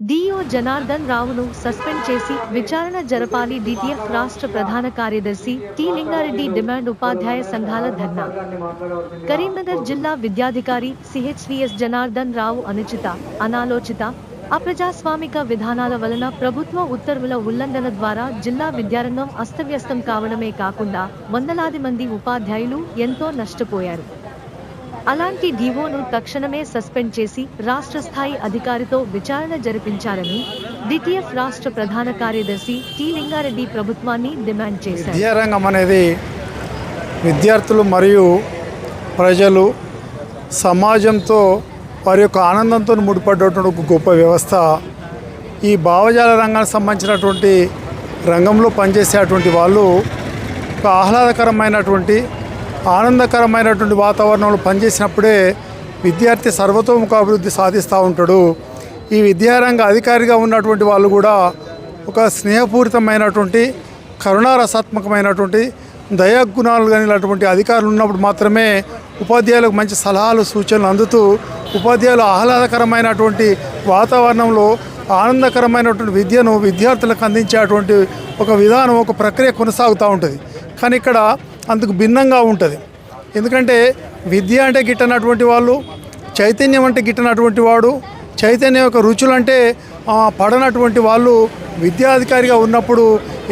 DO Janardhan రావును suspend చేసి విచారణ జరపాలి డిటిఎఫ్ రాష్ట్ర ప్రధాన కార్యదర్శి టి. లింగారెడ్డి డిమాండ్ ఉపాధ్యాయ సంఘాల ధర్నా. కరీంనగర్ జిల్లా విద్యాధికారి సిహెచ్విఎస్ జనార్దన్ రావు అనుచిత అనాలోచిత అప్రజాస్వామిక విధానాల వలన ప్రభుత్వ ఉత్తర్వుల ఉల్లంఘన ద్వారా జిల్లా విద్యారంగం అస్తవ్యస్తం కావడమే కాకుండా వందలాది మంది ఉపాధ్యాయులు ఎంతో నష్టపోయారు. అలాంటి డీఓను తక్షణమే సస్పెండ్ చేసి రాష్ట్ర స్థాయి అధికారితో విచారణ జరిపించాలని డిటిఎఫ్ రాష్ట్ర ప్రధాన కార్యదర్శి టి లింగారెడ్డి ప్రభుత్వాన్ని డిమాండ్ చేశారు. విద్యారంగం అనేది విద్యార్థులు మరియు ప్రజలు సమాజంతో వారి యొక్క ఆనందంతో ముడిపడ్డటువంటి ఒక గొప్ప వ్యవస్థ. ఈ భావజాల రంగానికి సంబంధించినటువంటి రంగంలో పనిచేసేటువంటి వాళ్ళు ఒక ఆహ్లాదకరమైనటువంటి ఆనందకరమైనటువంటి వాతావరణంలో పనిచేసినప్పుడే విద్యార్థి సర్వతోముఖ అభివృద్ధి సాధిస్తూ ఉంటాడు. ఈ విద్యారంగ అధికారిగా ఉన్నటువంటి వాళ్ళు కూడా ఒక స్నేహపూరితమైనటువంటి కరుణారసాత్మకమైనటువంటి దయాగుణాలు కలిగినటువంటి అధికారులు ఉన్నప్పుడు మాత్రమే ఉపాధ్యాయులకు మంచి సలహాలు సూచనలు అందుతూ ఉపాధ్యాయులు ఆహ్లాదకరమైనటువంటి వాతావరణంలో ఆనందకరమైనటువంటి విద్యను విద్యార్థులకు అందించేటువంటి ఒక విధానం ఒక ప్రక్రియ కొనసాగుతూ ఉంటుంది. కానీ ఇక్కడ అందుకు భిన్నంగా ఉంటుంది. ఎందుకంటే విద్య అంటే గిట్టనటువంటి వాళ్ళు చైతన్యం అంటే గిట్టనటువంటి వాడు చైతన్యం యొక్క రుచులు అంటే పడనటువంటి వాళ్ళు విద్యాధికారిగా ఉన్నప్పుడు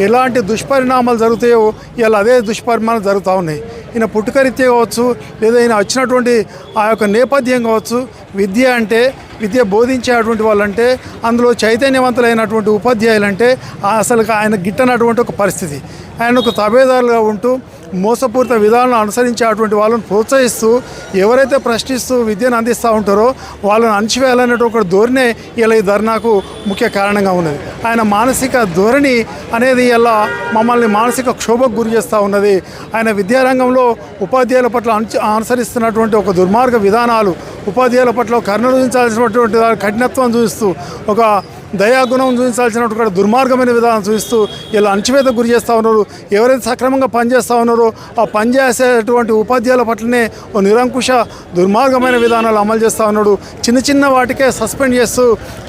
ఎలాంటి దుష్పరిణామాలు జరుగుతాయో ఇలా అదే దుష్పరిణామాలు జరుగుతూ ఉన్నాయి. ఈయన పుట్టుకరీత్యా కావచ్చు లేదా ఈయన వచ్చినటువంటి ఆ యొక్క నేపథ్యం కావచ్చు విద్య అంటే విద్య బోధించేటువంటి వాళ్ళంటే అందులో చైతన్యవంతులైనటువంటి ఉపాధ్యాయులు అంటే అసలు ఆయన గిట్టనటువంటి ఒక పరిస్థితి. ఆయన ఒక తబేదారులుగా ఉంటూ మోసపూరిత విధానాలను అనుసరించేటువంటి వాళ్ళని ప్రోత్సహిస్తూ ఎవరైతే ప్రశ్నిస్తూ విద్యను అందిస్తూ ఉంటారో వాళ్ళని అణచివేయాలనే ఒక ధోరణే ఇలా ఈ ధర్నాకు ముఖ్య కారణంగా ఉన్నది. ఆయన మానసిక ధోరణి అనేది ఇలా మమ్మల్ని మానసిక క్షోభకు గురి చేస్తూ ఉన్నది. ఆయన విద్యారంగంలో ఉపాధ్యాయుల పట్ల అనుసరిస్తున్నటువంటి ఒక దుర్మార్గ విధానాలు ఉపాధ్యాయుల పట్ల కర్ణలు చూపించాల్సినటువంటి కఠినత్వం చూపిస్తూ ఒక దయాగుణం చూపించాల్సినటువంటి దుర్మార్గమైన విధానం చూపిస్తూ ఇలా అణచివేత గురి చేస్తూ ఉన్నారు. ఎవరైతే సక్రమంగా పనిచేస్తూ ఉన్నారో ఆ పనిచేసేటువంటి ఉపాధ్యాయుల పట్లనే ఓ నిరంకుశ దుర్మార్గమైన విధానాలు అమలు చేస్తూ ఉన్నాడు. చిన్న చిన్న వాటికే సస్పెండ్ చేస్తూ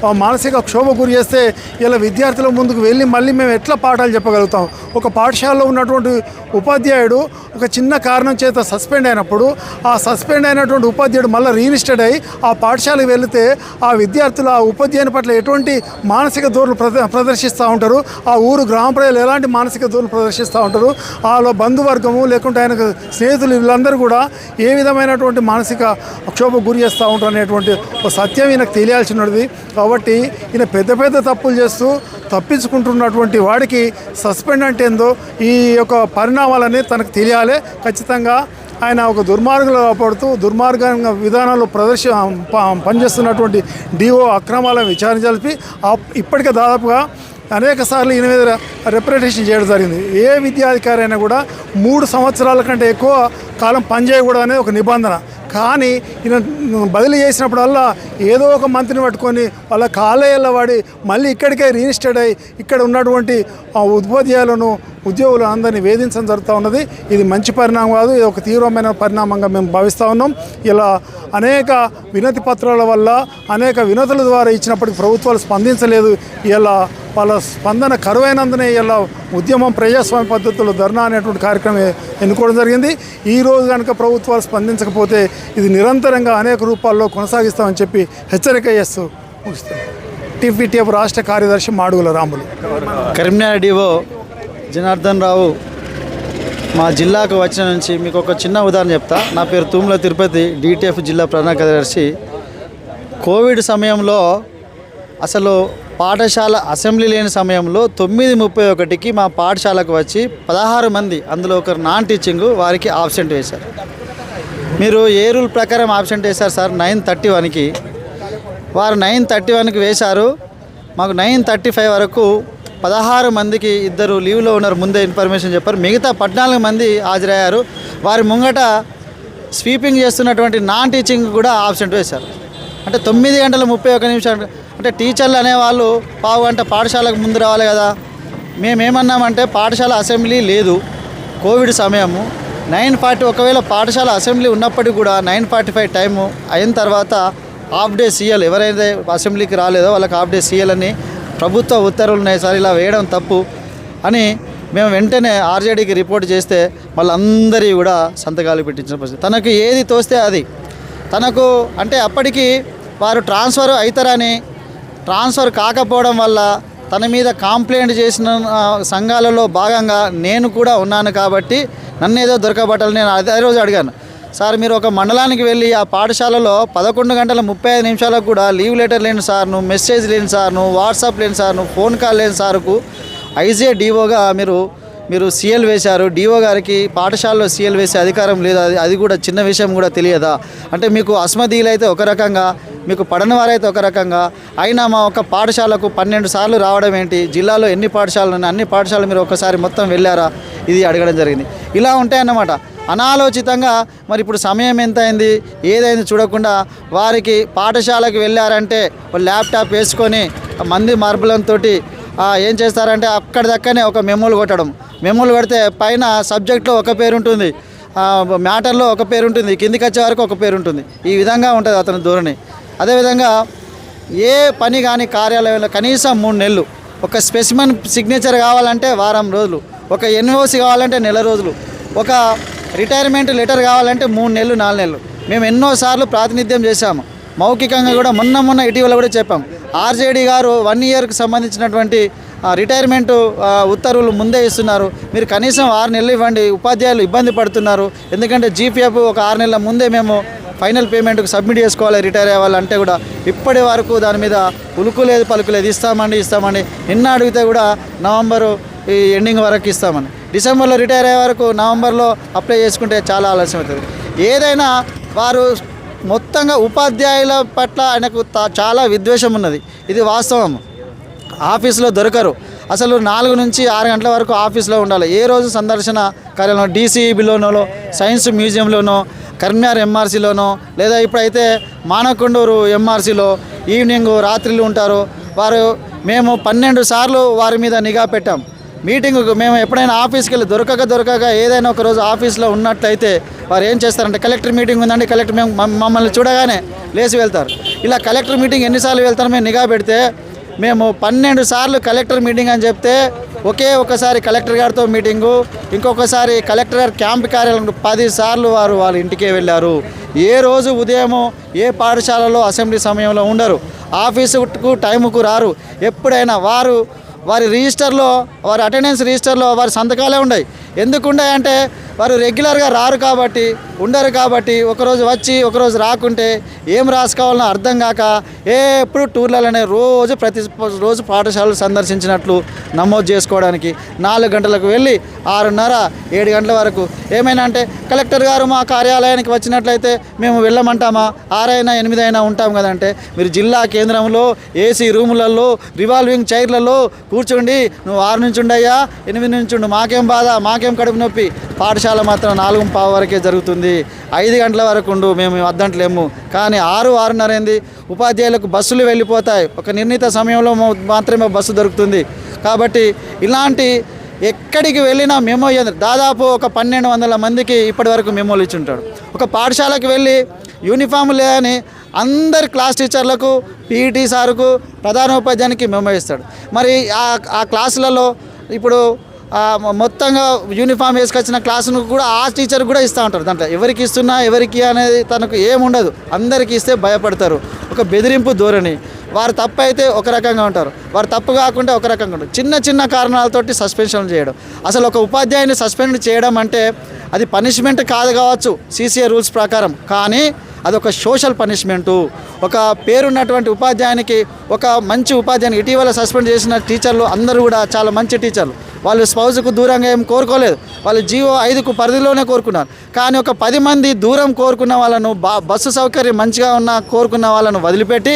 ఆ మానసిక క్షోభ గురి చేస్తే ఇలా విద్యార్థుల ముందుకు వెళ్ళి మళ్ళీ మేము ఎట్లా పాఠాలు చెప్పగలుగుతాం? ఒక పాఠశాలలో ఉన్నటువంటి ఉపాధ్యాయుడు ఒక చిన్న కారణం చేత సస్పెండ్ అయినప్పుడు ఆ సస్పెండ్ అయినటువంటి ఉపాధ్యాయుడు మళ్ళీ రీఇన్స్టెడ్ అయ్యి ఆ పాఠశాలకు వెళితే ఆ విద్యార్థులు ఆ ఉపాధ్యాయుని పట్ల ఎటువంటి మానసిక దూరం ప్రదర్శిస్తూ ఉంటారు. ఆ ఊరు గ్రామ ప్రజలు ఎలాంటి మానసిక దూరం ప్రదర్శిస్తూ ఉంటారు? వాళ్ళ బంధువర్గము లేకుంటే ఆయనకు స్నేహితులు వీళ్ళందరూ కూడా ఏ విధమైనటువంటి మానసిక క్షోభ గురి చేస్తూ ఉంటారు అనేటువంటి ఒక సత్యం ఈయనకు తెలియాల్సి ఉన్నది కాబట్టి ఈయన పెద్ద పెద్ద తప్పులు చేస్తూ తప్పించుకుంటున్నటువంటి వాడికి సస్పెండ్ అంటే ఏందో ఈ యొక్క పరిణామాలన్నీ తనకు తెలియాలి. ఖచ్చితంగా ఆయన ఒక దుర్మార్గంలో పడుతూ దుర్మార్గంగా విధానాలు ప్రదర్శ ప- పనిచేస్తున్నటువంటి డిఓ అక్రమాలను విచారణ జరిపి ఇప్పటికే దాదాపుగా అనేక సార్లు ఈయన మీద రిప్రజెంటేషన్ చేయడం జరిగింది. ఏ విద్యాధికారి అయినా కూడా మూడు సంవత్సరాల కంటే ఎక్కువ కాలం పనిచేయకూడదు అనేది ఒక నిబంధన. కానీ ఈయన బదిలీ చేసినప్పుడల్లా ఏదో ఒక మంత్రిని పట్టుకొని వాళ్ళ కాలేయాల వాడి మళ్ళీ ఇక్కడికే రిజిస్టర్డ్ అయ్యి ఇక్కడ ఉన్నటువంటి ఆ ఉపాధ్యాయులను ఉద్యోగులు అందరినీ వేధించడం జరుగుతూ ఉన్నది. ఇది మంచి పరిణామం కాదు ఇది ఒక తీవ్రమైన పరిణామంగా మేము భావిస్తూ ఉన్నాం. ఇలా అనేక వినతి పత్రాల వల్ల అనేక వినతుల ద్వారా ఇచ్చినప్పటికీ ప్రభుత్వాలు స్పందించలేదు. ఇలా వాళ్ళ స్పందన కరువైనందునే ఇలా ఉద్యమం ప్రజాస్వామ్య పద్ధతుల్లో ధర్నా అనేటువంటి కార్యక్రమం ఎన్నుకోవడం జరిగింది. ఈ రోజు కనుక ప్రభుత్వాలు స్పందించకపోతే ఇది నిరంతరంగా అనేక రూపాల్లో కొనసాగిస్తామని చెప్పి హెచ్చరిక చేస్తూ ముగిస్తాం టీపీటీఎఫ్ రాష్ట్ర కార్యదర్శి మాడుగుల రాములు. కరీంనగర్ డివో జనార్దన్ రావు మా జిల్లాకు వచ్చిన నుంచి మీకు ఒక చిన్న ఉదాహరణ చెప్తా. నా పేరు తూముల తిరుపతి డిటిఎఫ్ జిల్లా ప్రధాన కార్యదర్శి. కోవిడ్ సమయంలో అసలు పాఠశాల అసెంబ్లీ లేని సమయంలో తొమ్మిది ముప్పై ఒకటికి మా పాఠశాలకు వచ్చి పదహారు మంది అందులో ఒకరు నాన్ టీచింగ్ వారికి ఆబ్సెంట్ వేశారు. మీరు ఏ రూల్ ప్రకారం ఆబ్సెంట్ వేశారు సార్? నైన్ థర్టీ వన్కి. వారు నైన్ థర్టీ వన్కి వేశారు. మాకు నైన్ థర్టీ ఫైవ్ వరకు పదహారు మందికి ఇద్దరు లీవ్లో ఉన్నారు ముందే ఇన్ఫర్మేషన్ చెప్పారు. మిగతా పద్నాలుగు మంది హాజరయ్యారు. వారి ముంగట స్వీపింగ్ చేస్తున్నటువంటి నాన్ టీచింగ్ కూడా ఆబ్సెంట్ వేశారు. అంటే తొమ్మిది గంటల ముప్పై ఒక నిమిషాలు అంటే టీచర్లు అనేవాళ్ళు పావు గంట పాఠశాలకు ముందు రావాలి కదా. మేమేమన్నామంటే పాఠశాల అసెంబ్లీ లేదు కోవిడ్ సమయము. నైన్ ఫార్టీ ఒకవేళ పాఠశాల అసెంబ్లీ ఉన్నప్పటికీ కూడా నైన్ ఫార్టీ ఫైవ్ టైము అయిన తర్వాత హాఫ్ డే సీఎల్ ఎవరైతే అసెంబ్లీకి రాలేదో వాళ్ళకి హాఫ్ డే సీఎల్ అని ప్రభుత్వ ఉత్తర్వులు ఉన్నాయి సార్ ఇలా వేయడం తప్పు అని మేము వెంటనే ఆర్జేడీకి రిపోర్ట్ చేస్తే వాళ్ళందరి కూడా సంతకాలు పెట్టించిన పరిస్థితి. తనకు ఏది తోస్తే అది. తనకు అంటే అప్పటికి వారు ట్రాన్స్ఫర్ అవుతారని ట్రాన్స్ఫర్ కాకపోవడం వల్ల తన మీద కంప్లైంట్ చేసిన సంఘాలలో భాగంగా నేను కూడా ఉన్నాను కాబట్టి నన్ను ఏదో దొరకబట్టాలి నేను అదే రోజు అడిగాను. సార్ మీరు ఒక మండలానికి వెళ్ళి ఆ పాఠశాలలో పదకొండు గంటల ముప్పై ఐదు నిమిషాలకు కూడా లీవ్ లెటర్ లేని సార్ను మెసేజ్ లేని సార్ను వాట్సాప్ లేని సార్ను ఫోన్ కాల్ లేని సార్కు ఐజే డిఓగా మీరు మీరు సీఎల్ వేశారు. డిఓ గారికి పాఠశాలలో సీఎల్ వేసే అధికారం లేదు. అది అది కూడా చిన్న విషయం కూడా తెలియదా? అంటే మీకు అస్మదీలైతే ఒక రకంగా మీకు పడని వారైతే ఒక రకంగా. అయినా మా ఒక పాఠశాలకు పన్నెండు సార్లు రావడం ఏంటి? జిల్లాలో ఎన్ని పాఠశాలలు ఉన్నాయి? అన్ని పాఠశాలలు మీరు ఒకసారి మొత్తం వెళ్ళారా? ఇది అడగడం జరిగింది. ఇలా ఉంటాయన్నమాట. అనాలోచితంగా మరి ఇప్పుడు సమయం ఎంత అయింది ఏదైంది చూడకుండా వారికి పాఠశాలకు వెళ్ళారంటే ల్యాప్టాప్ వేసుకొని మంది మార్పులంతో ఏం చేస్తారంటే అక్కడిదక్కనే ఒక మెమోలు కొట్టడం. మెమోలు కొడితే పైన సబ్జెక్ట్లో ఒక పేరు ఉంటుంది. మ్యాటర్లో ఒక పేరు ఉంటుంది. కిందికి వచ్చే వరకు ఒక పేరు ఉంటుంది. ఈ విధంగా ఉంటుంది అతని ధోరణి. అదేవిధంగా ఏ పని కానీ కార్యాలయంలో కనీసం మూడు నెలలు ఒక స్పెసిమన్ సిగ్నేచర్ కావాలంటే వారం రోజులు ఒక ఎన్ఓసి కావాలంటే నెల రోజులు ఒక రిటైర్మెంట్ లెటర్ కావాలంటే మూడు నెలలు నాలుగు నెలలు. మేము ఎన్నోసార్లు ప్రాతినిధ్యం చేశాము. మౌఖికంగా కూడా మొన్న మొన్న ఇటీవల కూడా చెప్పాం ఆర్జేడీ గారు వన్ ఇయర్కి సంబంధించినటువంటి రిటైర్మెంట్ ఉత్తర్వులు ముందే ఇస్తున్నారు. మీరు కనీసం ఆరు నెలలు ఇవ్వండి ఉపాధ్యాయులు ఇబ్బంది పడుతున్నారు. ఎందుకంటే జీపీఎఫ్ ఒక ఆరు నెలల ముందే మేము ఫైనల్ పేమెంట్కి సబ్మిట్ చేసుకోవాలి రిటైర్ అవ్వాలంటే కూడా ఇప్పటి వరకు దాని మీద ఉలుకు లేదు ఇస్తామండి ఇస్తామండి. నిన్న అడిగితే కూడా నవంబరు ఈ ఎండింగ్ వరకు ఇస్తామని. డిసెంబర్లో రిటైర్ అయ్యే వరకు నవంబర్లో అప్లై చేసుకుంటే చాలా ఆలస్యం అవుతుంది. ఏదైనా వారు మొత్తంగా ఉపాధ్యాయుల పట్ల ఆయనకు తా- చాలా విద్వేషం ఉన్నది. ఇది వాస్తవం. ఆఫీస్లో దొరకరు. అసలు నాలుగు నుంచి ఆరు గంటల వరకు ఆఫీస్లో ఉండాలి. ఏ రోజు సందర్శన కార్యాలయంలో డీసీబీలోనో సైన్స్ మ్యూజియంలోనో కర్మ్యార్ ఎంఆర్సీలోనో లేదా ఇప్పుడైతే మానకొండూరు ఎంఆర్సీలో ఈవినింగ్ రాత్రిళ్ళు ఉంటారు. వారు మేము పన్నెండు సార్లు వారి మీద నిఘా పెట్టాం. మీటింగ్ మేము ఎప్పుడైనా ఆఫీస్కి వెళ్ళి దొరకక దొరకక ఏదైనా ఒక రోజు ఆఫీస్లో ఉన్నట్లయితే వారు ఏం చేస్తారంటే కలెక్టర్ మీటింగ్ ఉందండి కలెక్టర్ మేము మమ్మల్ని చూడగానే లేచి వెళ్తారు. ఇలా కలెక్టర్ మీటింగ్ ఎన్నిసార్లు వెళ్తారో మేము నిఘా పెడితే మేము పన్నెండు సార్లు కలెక్టర్ మీటింగ్ అని చెప్తే ఒకే ఒకసారి కలెక్టర్ గారితో మీటింగు ఇంకొకసారి కలెక్టర్ గారు క్యాంప్ కార్యాలయం పది సార్లు వారు వాళ్ళ ఇంటికే వెళ్ళారు. ఏ రోజు ఉదయము ఏ పాఠశాలలో అసెంబ్లీ సమయంలో ఉండరు. ఆఫీసుకు టైంకు రారు. ఎప్పుడైనా వారు వారి రిజిస్టర్లో వారి అటెండెన్స్ రిజిస్టర్లో వారి సంతకాలే ఉన్నాయి ఎందుకు ఉన్నాయంటే వారు రెగ్యులర్గా రారు కాబట్టి ఉండరు కాబట్టి ఒకరోజు వచ్చి ఒకరోజు రాకుంటే ఏం రాసుకోవాలనో అర్థం కాక ఎప్పుడు టూర్లలోనే రోజు ప్రతి రోజు పాఠశాలలు సందర్శించినట్లు నమోదు చేసుకోవడానికి నాలుగు గంటలకు వెళ్ళి ఆరున్నర ఏడు గంటల వరకు. ఏమైనా అంటే కలెక్టర్ గారు మా కార్యాలయానికి వచ్చినట్లయితే మేము వెళ్ళమంటామా? ఆరైనా ఎనిమిది అయినా ఉంటాం కదంటే మీరు జిల్లా కేంద్రంలో ఏసీ రూములలో రివాల్వింగ్ చైర్లలో కూర్చోండి నువ్వు ఆరు నుంచి ఉండయ్యా ఎనిమిది నుంచి ఉండు మాకేం బాధ మాకేం కడుపు నొప్పి? పాఠశాల మాత్రం నాలుగు పావు వరకే జరుగుతుంది. ఐదు గంటల వరకు ఉండు మేము వద్దంటలేము కానీ ఆరు ఆరున్నర ఏంది ఉపాధ్యాయులకు బస్సులు వెళ్ళిపోతాయి. ఒక నిర్ణీత సమయంలో మాత్రమే బస్సు దొరుకుతుంది. కాబట్టి ఇలాంటి ఎక్కడికి వెళ్ళినా మెమో దాదాపు ఒక పన్నెండు వందల మందికి ఇప్పటి వరకు మెమోలు ఇచ్చుంటాడు ఒక పాఠశాలకు వెళ్ళి యూనిఫామ్ లేదని అందరి క్లాస్ టీచర్లకు పీఈటీ సారుకు ప్రధానోపాధ్యాయునికి మెమో ఇస్తాడు. మరి ఆ ఆ క్లాసులలో ఇప్పుడు మొత్తంగా యూనిఫామ్ వేసుకొచ్చిన క్లాసును కూడా ఆ టీచర్ కూడా ఇస్తూ ఉంటారు. దాంట్లో ఎవరికి ఇస్తున్నా ఎవరికి అనేది తనకు ఏముండదు అందరికి ఇస్తే భయపడతారు. ఒక బెదిరింపు ధోరణి. వారు తప్పు అయితే ఒక రకంగా ఉంటారు. వారు తప్పు కాకుండా ఒక రకంగా ఉంటారు. చిన్న చిన్న కారణాలతోటి సస్పెన్షన్ చేయడం. అసలు ఒక ఉపాధ్యాయుని సస్పెండ్ చేయడం అంటే అది పనిష్మెంట్ కాదు కావచ్చు సీసీఏ రూల్స్ ప్రకారం. కానీ అదొక సోషల్ పనిష్మెంటు ఒక పేరున్నటువంటి ఉపాధ్యాయునికి ఒక మంచి ఉపాధ్యాయుని ఇటీవల సస్పెండ్ చేసిన టీచర్లు అందరూ కూడా చాలా మంచి టీచర్లు వాళ్ళు స్పౌజ్కు దూరంగా ఏం కోరుకోలేదు. వాళ్ళు జీవో ఐదుకు పరిధిలోనే కోరుకున్నారు. కానీ ఒక పది మంది దూరం కోరుకున్న వాళ్ళను బా బస్సు సౌకర్యం మంచిగా ఉన్న కోరుకున్న వాళ్ళను వదిలిపెట్టి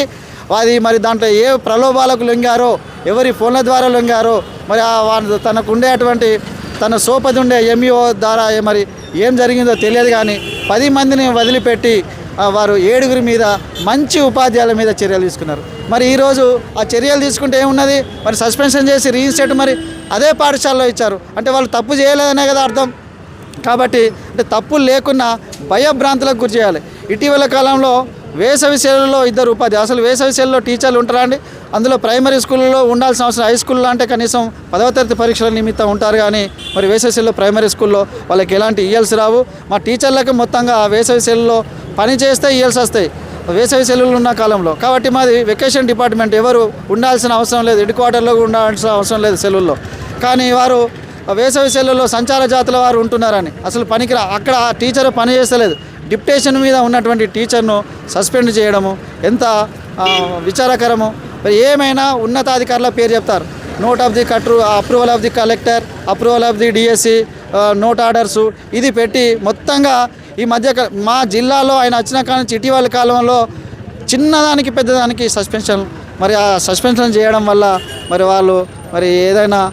అది మరి దాంట్లో ఏ ప్రలోభాలకు లొంగారో ఎవరి ఫోన్ల ద్వారా లొంగారో మరి ఆ తనకు ఉండేటువంటి తన సోపది ఉండే ఎంఈఓ ద్వారా ఏ- మరి ఏం జరిగిందో తెలియదు కానీ పది మందిని వదిలిపెట్టి వారు ఏడుగురి మీద మంచి ఉపాధ్యాయుల మీద చర్యలు తీసుకున్నారు. మరి ఈరోజు ఆ చర్యలు తీసుకుంటే ఏమున్నది? మరి సస్పెన్షన్ చేసి రీఇన్స్టేట్ మరి అదే పాఠశాలలో ఇచ్చారు. అంటే వాళ్ళు తప్పు చేయలేదనే కదా అర్థం? కాబట్టి అంటే తప్పులు లేకున్నా భయభ్రాంతులకు గురి చేయాలి. ఇటీవల కాలంలో వేసవి సెలవుల్లో ఇద్దరు ఉపాధి అసలు వేసవి సెలవులో టీచర్లు ఉంటారా అండి? అందులో ప్రైమరీ స్కూల్లో ఉండాల్సిన అవసరం హై స్కూల్లో అంటే కనీసం పదవ తరగతి పరీక్షల నిమిత్తం ఉంటారు కానీ మరి వేసవి సెలవులో ప్రైమరీ స్కూల్లో వాళ్ళకి ఎలాంటి ఇయల్స్ రావు. మా టీచర్లకు మొత్తంగా వేసవి సెలవులో పని చేస్తే ఈఎల్స్ వస్తాయి. వేసవి సెలవులు ఉన్న కాలంలో. కాబట్టి మాది వెకేషన్ డిపార్ట్మెంట్ ఎవరు ఉండాల్సిన అవసరం లేదు. హెడ్ క్వార్టర్లో ఉండాల్సిన అవసరం లేదు సెలవుల్లో. కానీ వారు వేసవి సెలవుల్లో సంచార జాతుల వారు ఉంటున్నారని. అసలు పనికిరా. అక్కడ టీచర్ పని చేస్తలేదు. డిప్టేషన్ మీద ఉన్నటువంటి టీచర్ను సస్పెండ్ చేయడము ఎంత విచారకరము. మరి ఏమైనా ఉన్నతాధికారుల పేరు చెప్తారు. Note of the కట్రు approval of the collector approval of the DSC note orders ఇది పెట్టి మొత్తంగా ఈ మధ్య క- మా జిల్లాలో ఆయన వచ్చిన కానీ ఇటీవల కాలంలో చిన్నదానికి పెద్దదానికి సస్పెన్షన్. మరి ఆ సస్పెన్షన్ చేయడం వల్ల మరి వాళ్ళు మరి ఏదైనా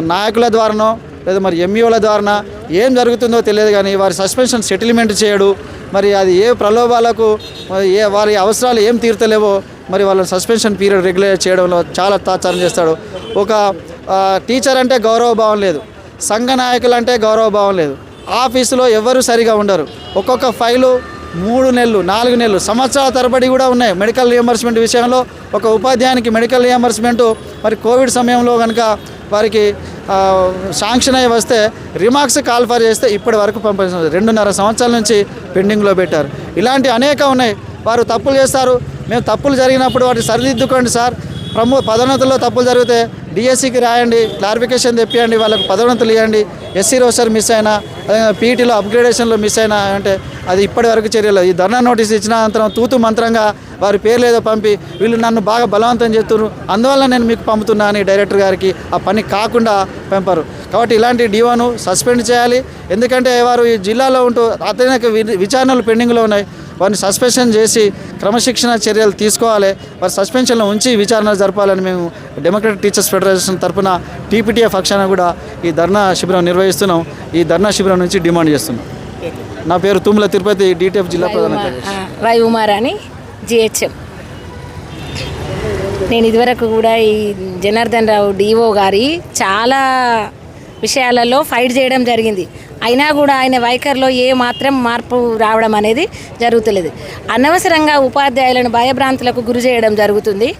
నాయకుల ద్వారానో లేదా మరి ఎంఈఓల ద్వారా ఏం జరుగుతుందో తెలియదు కానీ వారి సస్పెన్షన్ సెటిల్మెంట్ చేయడు. మరి అది ఏ ప్రలోభాలకు మరి ఏ వారి అవసరాలు ఏం తీర్తలేవో మరి వాళ్ళ సస్పెన్షన్ పీరియడ్ రెగ్యులేట్ చేయడంలో చాలా తాత్సారం చేస్తాడు. ఒక టీచర్ అంటే గౌరవ భావం లేదు. సంఘ నాయకులు అంటే గౌరవ భావం లేదు. ఆఫీసులో ఎవరు సరిగా ఉండరు. ఒక్కొక్క ఫైలు మూడు నెలలు నాలుగు నెలలు సంవత్సరాల తరబడి కూడా ఉన్నాయి. మెడికల్ రియంబర్స్మెంట్ విషయంలో ఒక ఉపాధ్యాయునికి మెడికల్ రియంబర్స్మెంట్ మరి కోవిడ్ సమయంలో కనుక వారికి శాంక్షన్ అయ్యి వస్తే రిమార్క్స్ కాల్ఫర్ చేస్తే ఇప్పటి వరకు పంపించారు రెండున్నర సంవత్సరాల నుంచి పెండింగ్లో పెట్టారు. ఇలాంటి అనేక ఉన్నాయి. వారు తప్పులు చేస్తారు. మేము తప్పులు జరిగినప్పుడు వాటిని సరిదిద్దుకోండి సార్. ప్రమో పదోన్నతుల్లో తప్పులు జరిగితే డిఎస్సికి రాయండి క్లారిఫికేషన్ తెప్పియండి వాళ్ళకి పదోన్నతులు ఇవ్వండి. ఎస్సీ రోస్టర్ మిస్ అయినా పీఈటీలో అప్గ్రేడేషన్లో మిస్ అయినా అంటే అది ఇప్పటి వరకు చర్యలు. ఈ ధర్నా నోటీస్ ఇచ్చిన అనంతరం తూతు మంత్రంగా వారి పేర్లు ఏదో పంపి వీళ్ళు నన్ను బాగా బలవంతం చేస్తున్నారు. అందువల్ల నేను మీకు పంపుతున్నా అని డైరెక్టర్ గారికి ఆ పని కాకుండా పంపారు. కాబట్టి ఇలాంటి డివోను సస్పెండ్ చేయాలి. ఎందుకంటే వారు ఈ జిల్లాలో ఉంటూ అతనికి విచారణలు పెండింగ్లో ఉన్నాయి. వారిని సస్పెన్షన్ చేసి క్రమశిక్షణ చర్యలు తీసుకోవాలి. వారి సస్పెన్షన్లో ఉంచి విచారణ జరపాలని మేము డెమోక్రటిక్ టీచర్స్ ఫెడరేషన్ తరఫున టీపీటీఎఫ్ పక్షాన కూడా ఈ ధర్నా శిబిరం నిర్వహిస్తున్నాం. ఈ ధర్నా శిబిరం నుంచి డిమాండ్ చేస్తున్నాం. నా పేరు తుమ్మల తిరుపతి డిటిఎఫ్ జిల్లా ప్రధాన కార్యదర్శి. వై ఉమార్ అని జిహెచ్ఎం నేను ఇదివరకు కూడా ఈ జనార్దన్ రావు డిఓ గారి చాలా విషయాలలో ఫైట్ చేయడం జరిగింది. అయినా కూడా ఆయన వైఖరిలో ఏ మాత్రం మార్పు రావడం అనేది జరుగుతలేదు. అనవసరంగా ఉపాధ్యాయులను భయభ్రాంతులకు గురి చేయడం జరుగుతుంది.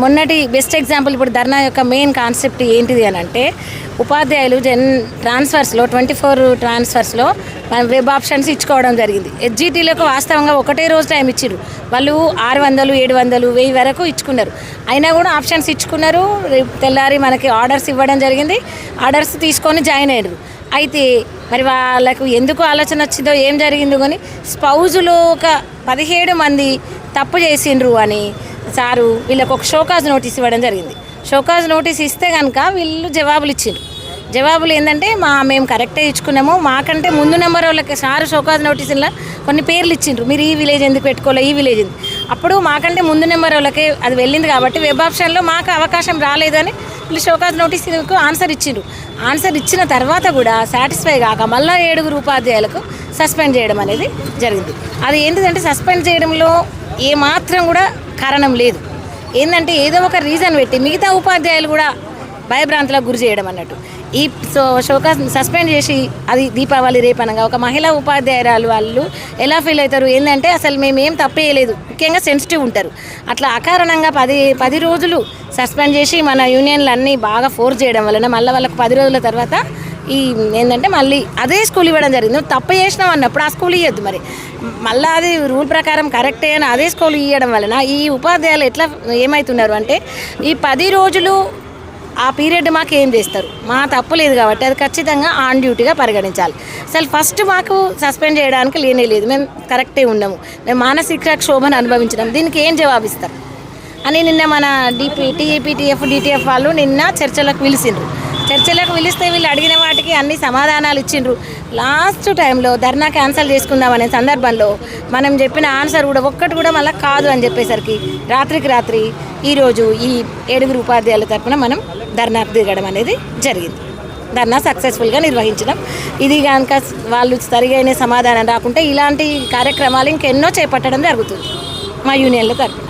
మొన్నటి బెస్ట్ ఎగ్జాంపుల్ ఇప్పుడు ధర్నా యొక్క మెయిన్ కాన్సెప్ట్ ఏంటిది అని అంటే ఉపాధ్యాయులు జన్ ట్రాన్స్ఫర్స్లో ట్వంటీ ఫోర్ ట్రాన్స్ఫర్స్లో మనం వెబ్ ఆప్షన్స్ ఇచ్చుకోవడం జరిగింది. హెచ్జిటీలకు వాస్తవంగా ఒకటే రోజు టైం ఇచ్చారు వాళ్ళు ఆరు వందలు ఏడు వందలు వెయ్యి వరకు ఇచ్చుకున్నారు. అయినా కూడా ఆప్షన్స్ ఇచ్చుకున్నారు. తెల్లారి మనకి ఆర్డర్స్ ఇవ్వడం జరిగింది. ఆర్డర్స్ తీసుకొని జాయిన్ అయ్యారు. అయితే మరి వాళ్ళకు ఎందుకు ఆలోచన వచ్చిందో ఏం జరిగిందో కానీ స్పౌజులు ఒక పదిహేడు మంది తప్పు చేసిండ్రు అని సారు వీళ్ళకు ఒక షోకాజ్ నోటీస్ ఇవ్వడం జరిగింది. షోకాజ్ నోటీస్ ఇస్తే కనుక వీళ్ళు జవాబులు ఇచ్చిండ్రు. జవాబులు ఏంటంటే మా మేము కరెక్టే ఇచ్చుకున్నాము మాకంటే ముందు నెంబర్ వాళ్ళకి సారు షోకాజ్ నోటీసుల్లో కొన్ని పేర్లు ఇచ్చిండ్రు. మీరు ఈ విలేజ్ ఎందుకు పెట్టుకోలే ఈ విలేజ్ ఎందుకు అప్పుడు మాకంటే ముందు నెంబర్ వాళ్ళకి అది వెళ్ళింది కాబట్టి వెబ్ ఆప్షన్లో మాకు అవకాశం రాలేదని వీళ్ళు షోకాజ్ నోటీసుకు ఆన్సర్ ఇచ్చిండ్రు. ఆన్సర్ ఇచ్చిన తర్వాత కూడా సాటిస్ఫై కాక మళ్ళీ ఏడుగురు ఉపాధ్యాయులకు సస్పెండ్ చేయడం అనేది జరిగింది. అది ఏంటిదంటే సస్పెండ్ చేయడంలో ఏ మాత్రం కూడా కారణం లేదు. ఏంటంటే ఏదో ఒక రీజన్ పెట్టి మిగతా ఉపాధ్యాయులు కూడా భయభ్రాంతులకు గురి చేయడం అన్నట్టు. ఈ సో షోకా సస్పెండ్ చేసి అది దీపావళి రేపనగా ఒక మహిళా ఉపాధ్యాయురాలు వాళ్ళు ఎలా ఫీల్ అవుతారు? ఏంటంటే అసలు మేము ఏం తప్పేయలేదు ముఖ్యంగా సెన్సిటివ్ ఉంటారు. అట్లా అకారణంగా పది పది రోజులు సస్పెండ్ చేసి మన యూనియన్లు అన్నీ బాగా ఫోర్స్ చేయడం వలన మళ్ళీ వాళ్ళకు పది రోజుల తర్వాత ఈ ఏంటంటే మళ్ళీ అదే స్కూల్ ఇవ్వడం జరిగింది. నువ్వు తప్పు చేసినావు అన్నప్పుడు ఆ స్కూల్ ఇవ్వద్దు మరి. మళ్ళీ అది రూల్ ప్రకారం కరెక్టే అని అదే స్కూల్ ఇవ్వడం వలన ఈ ఉపాధ్యాయులు ఎట్లా ఏమవుతున్నారు అంటే ఈ పది రోజులు ఆ పీరియడ్ మాకు ఏం చేస్తారు మా తప్పు లేదు కాబట్టి అది ఖచ్చితంగా ఆన్ డ్యూటీగా పరిగణించాలి. అసలు ఫస్ట్ మాకు సస్పెండ్ చేయడానికి లేనే లేదు. మేము కరెక్టే ఉన్నాము. మేము మానసిక క్షోభను అనుభవించినాం. దీనికి ఏం జవాబిస్తారు అని నిన్న మన డిపి టీఈపీటీఎఫ్ డిటిఎఫ్ వాళ్ళు నిన్న చర్చలకు పిలిచిండ్రు. చర్చలకు పిలిస్తే వీళ్ళు అడిగిన వాటికి అన్ని సమాధానాలు ఇచ్చిండ్రు. లాస్ట్ టైంలో ధర్నా క్యాన్సిల్ చేసుకుందామనే సందర్భంలో మనం చెప్పిన ఆన్సర్ కూడా ఒక్కటి కూడా మళ్ళీ కాదు అని చెప్పేసరికి రాత్రికి రాత్రి ఈరోజు ఈ ఏడుగురు ఉపాధ్యాయుల తరపున మనం ధర్నా దిగడం అనేది జరిగింది. ధర్నా సక్సెస్ఫుల్గా నిర్వహించడం. ఇది కనుక వాళ్ళు సరిగైన సమాధానం రాకుంటే ఇలాంటి కార్యక్రమాలు ఇంకెన్నో చేపట్టడం జరుగుతుంది. మా యూనియన్ల తరపున.